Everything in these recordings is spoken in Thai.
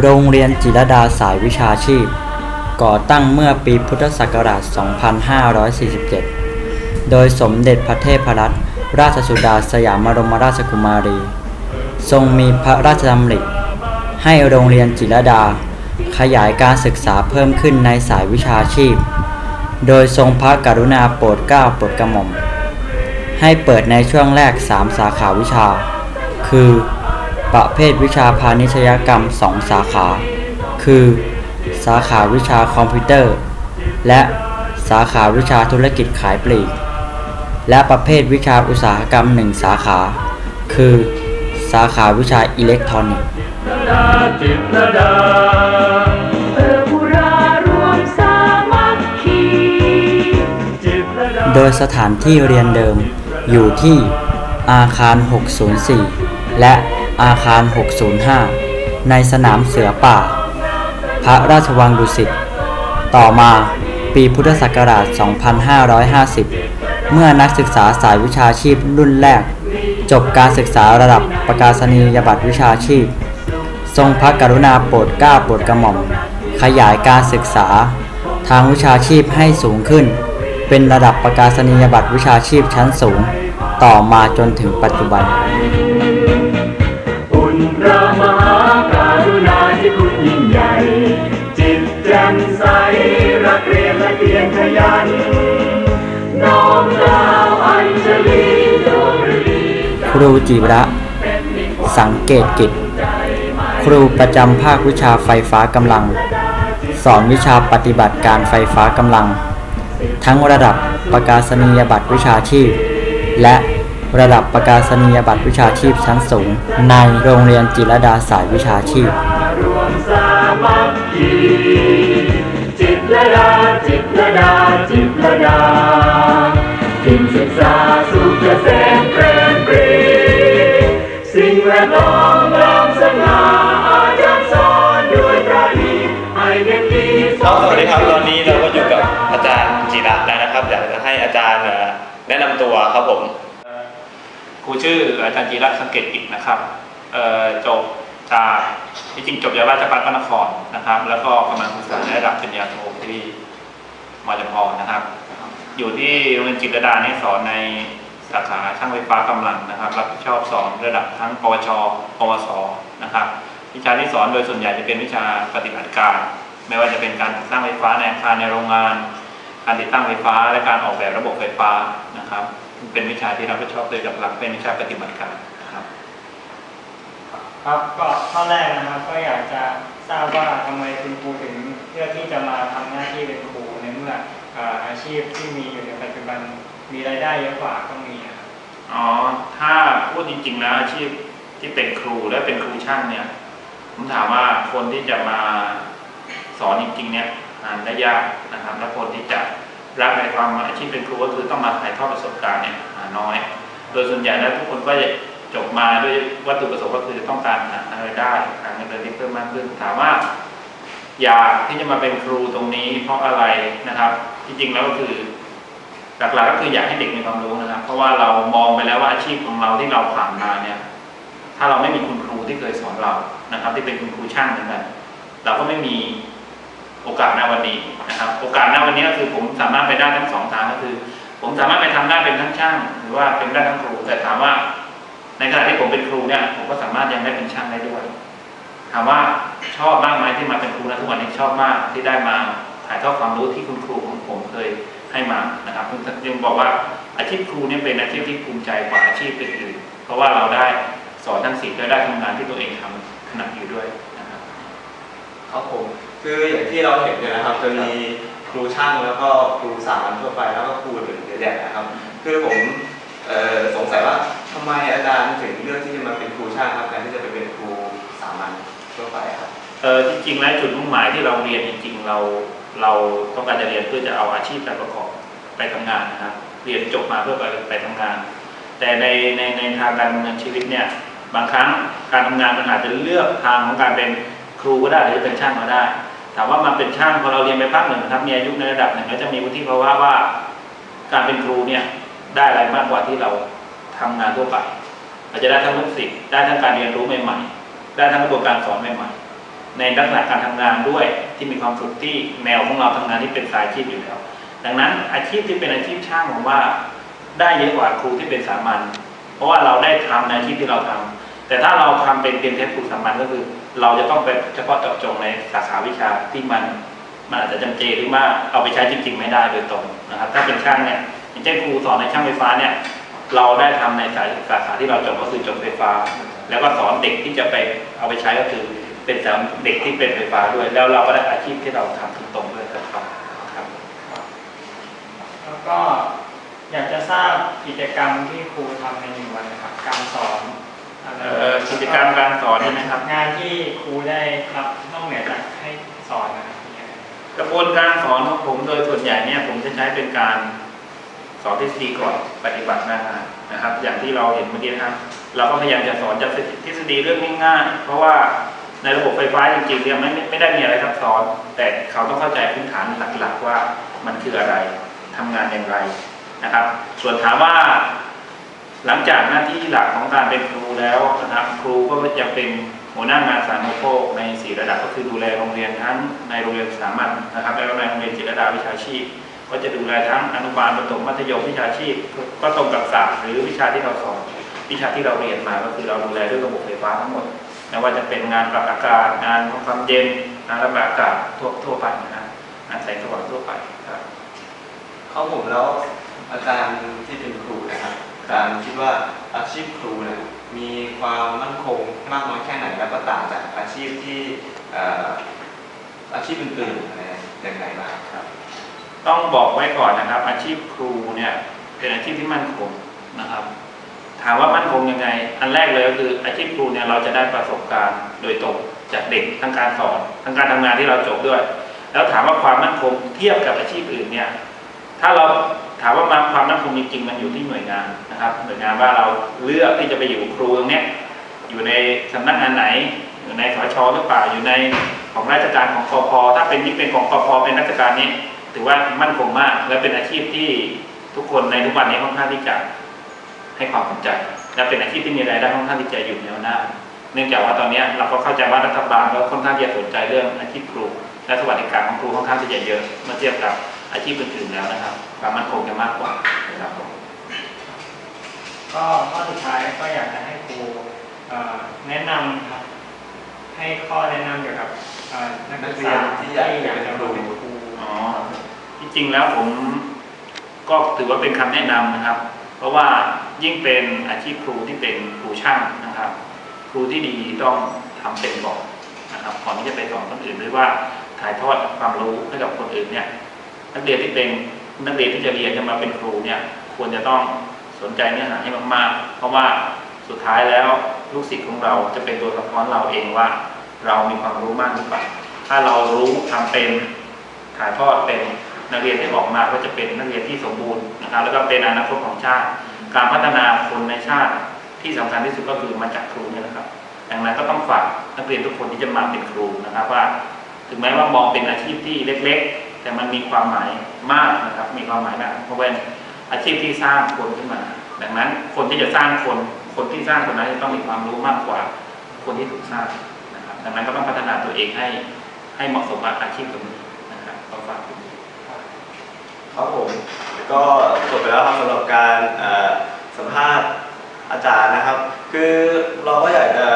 โรงเรียนจิรดาสายวิชาชีพ ก่อตั้งเมื่อปีพุทธศักราช 2547 โดยสมเด็จพระเทพรัตนราชสุดาสยามบรมราชกุมารี ทรงมีพระราชดำริให้โรงเรียนจิรดา ขยายการศึกษาเพิ่มขึ้นในสายวิชาชีพ โดยทรงพระกรุณาโปรดเกล้าโปรดกระหม่อม ให้เปิดในช่วงแรก 3 สาขาวิชา คือ ประเภทวิชาพาณิชยกรรม 2 สาขา คือ สาขาวิชาคอมพิวเตอร์ และสาขาวิชาธุรกิจขายปลีก และประเภทวิชาอุตสาหกรรม 1 สาขา คือ สาขาวิชาอิเล็กทรอนิกส์ดาจิตรดาเพื่อผู้รารวมสามัคคีจิตรดาโดยสถานที่เรียนเดิมอยู่ที่อาคาร 604 และ อาคาร 605 ในสนามเสือป่า พระราชวังดุสิต ต่อมาปีพุทธศักราช 2550 เมื่อนักศึกษาสายวิชาชีพรุ่นแรก จบการศึกษาระดับประกาศนียบัตรวิชาชีพ ทรงพระกรุณาโปรดเกล้าโปรดกระหม่อม ขยายการศึกษา ทางวิชาชีพให้สูงขึ้น เป็นระดับประกาศนียบัตรวิชาชีพชั้นสูง ต่อมาจนถึงปัจจุบัน ครูจิระ สังเกตกิจ ครูประจำภาควิชาไฟฟ้ากำลัง สอนวิชาปฏิบัติการไฟฟ้ากำลัง ทั้งระดับประกาศนียบัตรวิชาชีพ และระดับประกาศนียบัตรวิชาชีพชั้นสูง ในโรงเรียนจิรดาสายวิชาชีพจิตรดาจิตรดาจิตรดาทิ่งศึกษา ครับผมครูชื่ออาจารย์จีรัตน์สังเกตกิจนะครับจบจากที่จริงจบจากราชภัฏพระนครนะครับ แล้วก็กำลังศึกษาในระดับปริญญาโทที่มจพนะครับ อยู่ที่โรงเรียนจิตรดาเนี่ยสอนในสาขาช่างไฟฟ้ากำลังนะครับ รับผิดชอบสอนระดับทั้งปวช ปวส นะครับ วิชาที่สอนโดยส่วนใหญ่จะเป็นวิชาปฏิบัติการ ไม่ว่าจะเป็นการติดตั้งไฟฟ้าในอาคารในโรงงาน การติดตั้งไฟฟ้าและการออกแบบระบบไฟฟ้านะครับ เป็นวิชาที่รับผิดชอบโดยหลักๆเป็นวิชาปฏิบัติการนะครับครับก็ข้อแรกนะครับก็อยากจะทราบว่าทำไมคุณครูถึงเลือกที่จะมาทำหน้าที่เป็นครูในเมื่อเอ่ออาชีพที่มีอยู่ในปัจจุบันมีรายได้เยอะกว่าก็มีอะครับอ๋อถ้าพูดจริงๆแล้วอาชีพที่เป็นครูและเป็นครูช่างเนี่ยผมถามว่าคนที่จะมาสอนจริงๆเนี่ยหาได้ยากนะครับและคนที่จะ รักในความอาชีพเป็นครูก็คือต้องมาถ่ายทอดประสบการณ์เนี่ยน้อย โดยส่วนใหญ่แล้วทุกคนก็จะจบมาด้วยวัตถุประสงค์ก็คือต้องการหารายได้หาเงินเดือนที่เพิ่มมากขึ้นถามว่า อยากที่จะมาเป็นครูตรงนี้เพราะอะไรนะครับ จริงๆแล้วก็คือหลักๆก็คืออยากให้เด็กมีความรู้นะครับ เพราะว่าเรามองไปแล้วว่าอาชีพของเราที่เราผ่านมาเนี่ย ถ้าเราไม่มีคุณครูที่เคยสอนเรานะครับ ที่เป็นคุณครูช่างเหมือนกันเราก็ไม่มีโอกาสในวันนี้นะครับ โอกาสในวันนี้ก็คือผมสามารถ ไปได้ทั้งสองทางก็คือ ผมสามารถไปทำได้เป็นทั้งช่างหรือว่าเป็นได้ทั้งครู แต่ถามว่า ในขณะที่ผมเป็นครูเนี่ยผมก็สามารถยังได้เป็นช่างได้ด้วย ถามว่าชอบมากไหมที่มาเป็นครูนะทุกวันนี้ชอบมากที่ได้มาถ่ายทอดความรู้ที่คุณครูของผมเคยให้มานะครับผมยังบอกว่าอาชีพครูเนี่ยเป็นอาชีพที่ภูมิใจกว่าอาชีพอื่นๆเพราะว่าเราได้สอนทั้งสิ่งและได้ทำงานที่ตัวเองทำขณะอยู่ด้วยนะครับครับผมคืออย่างที่เราเห็นเนี่ยนะครับจะมี รูช่างแล้วก็ครูสามัญทั่วไปแล้วก็ครูอื่นเยอะแยะนะครับ คือผมออสงสัยว่าทำไมอาจารย์ถึงเลือกที่จะมาเป็นครูช่างครับแทนที่จะไปเป็นครูสามัญทั่วไปครับเออจริงๆแล้วจุดมุ่งหมายที่เราเรียนจริง ๆ เราเราต้องการจะเรียนเพื่อจะเอาอาชีพไปประกอบไปทำงานนะครับเรียนจบมาเพื่อไปไปทำงาน แต่ในในในทางการดำเนินชีวิตเนี่ยบางครั้งการทำงานมันอาจจะเลือกทางของการเป็นครูก็ได้หรือเป็นช่างก็ได้ ถามว่ามาเป็นช่างพอเราเรียนไปพักหนึ่งนะครับมีอายุในระดับหนึ่งก็จะมีวุฒิภาวะว่า การเป็นครูเนี่ยได้อะไรมากกว่าที่เราทำงานทั่วไปเราจะได้ทั้งลูกศิษย์ได้ทั้งการเรียนรู้ใหม่ๆ ได้ทั้งกระบวนการสอนใหม่ๆ ในลักษณะการทำงานด้วยที่มีความสุขที่แนวของเราทำงานที่เป็นสายอาชีพอยู่แล้ว ดังนั้นอาชีพที่เป็นอาชีพช่างผมว่า ได้เยอะกว่าครูที่เป็นสามัญเพราะว่าเราได้ทำในอาชีพที่เราทำ แต่ถ้าเราทำเป็นเพียงแค่ครูสามัญก็คือ เราจะต้องไปเฉพาะเจาะจงในสาขาวิชาที่มันมันอาจจะจำเจหรือว่าเอาไปใช้จริง ๆ ไม่ได้โดยตรงนะครับ ถ้าเป็นช่างเนี่ยอย่างเช่นครูสอนในช่างไฟฟ้าเนี่ยเราได้ทำในสายสาขาที่เราจบก็คือจบไฟฟ้า แล้วก็สอนเด็กที่จะไปเอาไปใช้ก็คือเป็นสอนเด็กที่เป็นไฟฟ้าด้วย แล้วเราก็ได้อาชีพที่เราทำตรงๆด้วยครับครับแล้วก็อยากจะทราบกิจกรรมที่ครูทำในหนึ่งวันนะครับ การสอน เอ่อกิจกรรมการสอนใช่ไหมครับ งานที่ครูได้รับนอกเหนือจากให้สอนนะครับมีอะไรกระบวนการสอนของผมโดยส่วนใหญ่เนี่ยผมจะใช้เป็นการสอนทฤษฎีก่อนปฏิบัติหน้างานนะครับ อย่างที่เราเห็นเมื่อกี้นะครับ เราก็พยายามจะสอนจากทฤษฎีเรื่องง่ายๆเพราะว่าในระบบไฟฟ้าจริงๆเนี่ยไม่ไม่ไม่ได้มีอะไรซับซ้อน แต่เขาต้องเข้าใจพื้นฐานหลักๆว่ามันคืออะไรทำงานอย่างไรนะครับ ส่วนถามว่า หลังจากหน้าที่หลักของการเป็นครูแล้วนะครับครูก็จะเป็นหัวหน้างานสาธารณโภคในสี่ระดับก็คือดูแลโรงเรียนทั้งในโรงเรียนสามัญนะครับ แล้วในโรงเรียนจิตรดาวิชาชีพ ก็จะดูแลทั้งอนุบาลประถมมัธยมวิชาชีพ ก็ตรงกับศาสตร์หรือวิชาที่เราสอนวิชาที่เราเรียนมาก็คือเราดูแลเรื่องระบบไฟฟ้าทั้งหมดไม่ว่าจะเป็นงานปรับอากาศงานทำความเย็นงานระบายอากาศทั่วทั่วไปนะฮะงานแสงสว่างทั่วไปครับเขาผมแล้วอาจารย์ที่เป็นครูนะครับ อารคิดว่าอาชีพครูเนี่ยมีความมั่นคงมากน้อยแค่ไหนแล้วก็ต่างจากอาชีพที่อาชีพอื่นๆอะไรอย่างไรบ้างครับ ต้องบอกไว้ก่อนนะครับ อาชีพครูเนี่ยเป็นอาชีพที่มั่นคงนะครับ ถามว่ามั่นคงยังไง อันแรกเลยก็คืออาชีพครูเนี่ยเราจะได้ประสบการณ์โดยตรงจากเด็กทั้งการสอนทั้งการทำงานที่เราจบด้วย แล้วถามว่าความมั่นคงเทียบกับอาชีพอื่นเนี่ยถ้าเรา ถามว่ามันความมั่นคงจริงๆมันอยู่ที่หน่วยงานนะครับ หน่วยงานว่าเราเลือกที่จะไปอยู่ครูตรงเนี้ยอยู่ในสำนักงานไหน อยู่ในสชหรือเปล่าอยู่ในของราชการของกพถ้าเป็นที่เป็นของกพเป็นราชการนี้ ถือว่ามั่นคงมาก และเป็นอาชีพที่ทุกคนในทุกวันนี้ค่อนข้างที่จะให้ความสนใจ และเป็นอาชีพที่มีรายได้ค่อนข้างที่จะอยู่แนวหน้า เนื่องจากว่าตอนนี้เราก็เข้าใจว่ารัฐบาลก็ค่อนข้างที่จะสนใจเรื่องอาชีพครู และสวัสดิการของครูค่อนข้างที่จะเยอะเมื่อเทียบกับ อาชีพอื่นๆแล้วนะครับความมั่นคงจะมากกว่านะครับผมก็ข้อสุดท้ายก็อยากจะให้ครูเอ่อแนะนำครับให้ข้อแนะนำเกี่ยวกับเอ่อนักศึกษาที่อยากจะมาเป็นครูอ๋อที่จริงแล้วผมก็ถือว่าเป็นคำแนะนำนะครับ เพราะว่ายิ่งเป็นอาชีพครูที่เป็นครูช่างนะครับ ครูที่ดีต้องทำเป็นก่อนนะครับก่อนที่จะไปสอนคนอื่นหรือว่าถ่ายทอดความรู้ให้กับคนอื่นเนี่ย นักเรียนที่เป็นนักเรียนที่จะเรียนจะมาเป็นครูเนี่ยควรจะต้องสนใจเนื้อหาให้มากๆ เพราะว่าสุดท้ายแล้วลูกศิษย์ของเราจะเป็นตัวสะท้อนเราเองว่า เรามีความรู้มากหรือเปล่าถ้าเรารู้ทำเป็นถ่ายทอดเป็นนักเรียนที่ออกมาก็จะเป็นนักเรียนที่สมบูรณ์นะครับแล้วก็เป็นอนาคตของชาติ การพัฒนาคนในชาติที่สำคัญที่สุดก็คือมาจากครูเนี่ยนะครับดังนั้นก็ต้องฝากนักเรียนทุกคนที่จะมาเป็นครูนะครับว่า ถึงแม้ว่ามองเป็นอาชีพที่เล็ก ๆ แต่มันมีความหมายมากนะครับ มีความหมายมากเพราะเป็นอาชีพที่สร้างคนขึ้นมา ดังนั้นคนที่จะสร้างคน คนที่สร้างคนนั้นจะต้องมีความรู้มากกว่า คนที่ถูกสร้างนะครับ ดังนั้นก็ต้องพัฒนาตัวเองให้ให้เหมาะสมกับอาชีพตรงนี้นะครับก็ฝากตรงนี้ครับผมก็จบไปแล้วครับสำหรับการสัมภาษณ์อาจารย์นะครับ คือเราก็อยากจะ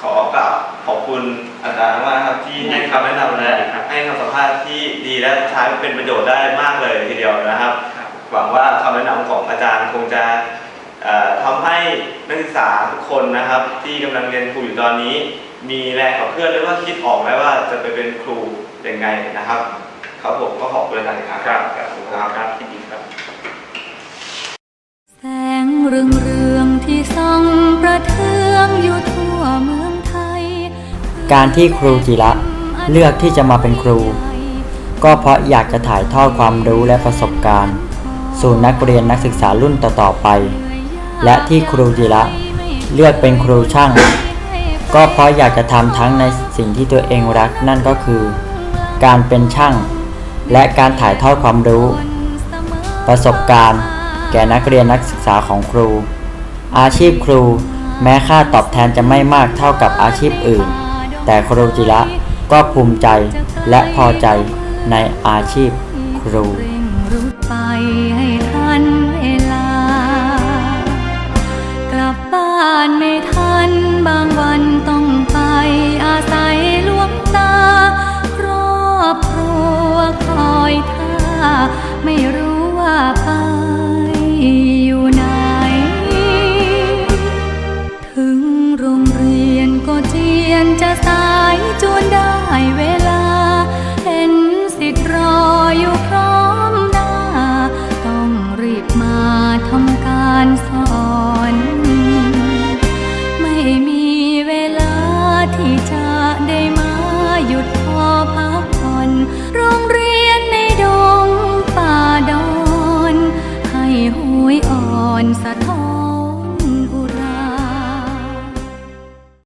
ขอกราบ ขอบคุณอาจารย์มากนะครับที่ให้คำแนะนำและให้คำสัมภาษณ์ที่ดีและใช้เป็นประโยชน์ได้มากเลยทีเดียวนะครับครับหวังว่าคำแนะนำของอาจารย์คงจะเอ่อทำให้นักศึกษาทุกคนนะครับ ที่กำลังเรียนครูอยู่ตอนนี้ มีแรงขับเคลื่อนหรือว่าคิดออกไหมว่าจะไปเป็นครูยังไงนะครับครับผมก็ขอบคุณอาจารย์อีกครั้งครับครับครับครับยินดีครับ แสงเรืองเรืองๆที่ส่องประเทืองอยู่ การที่ครูจิระเลือกที่จะมาเป็นครู ก็เพราะอยากจะถ่ายทอดความรู้และประสบการณ์ สู่นักเรียนนักศึกษารุ่นต่อๆไป และที่ครูจิระเลือกเป็นครูช่าง ก็เพราะอยากจะทำทั้งในสิ่งที่ตัวเองรักนั่นก็คือ การเป็นช่าง และการถ่ายทอดความรู้ ประสบการณ์ แก่นักเรียนนักศึกษาของครู อาชีพครูแม้ค่าตอบแทนจะไม่มากเท่ากับอาชีพอื่น แต่ครูจิระก็ภูมิใจและพอใจในอาชีพครู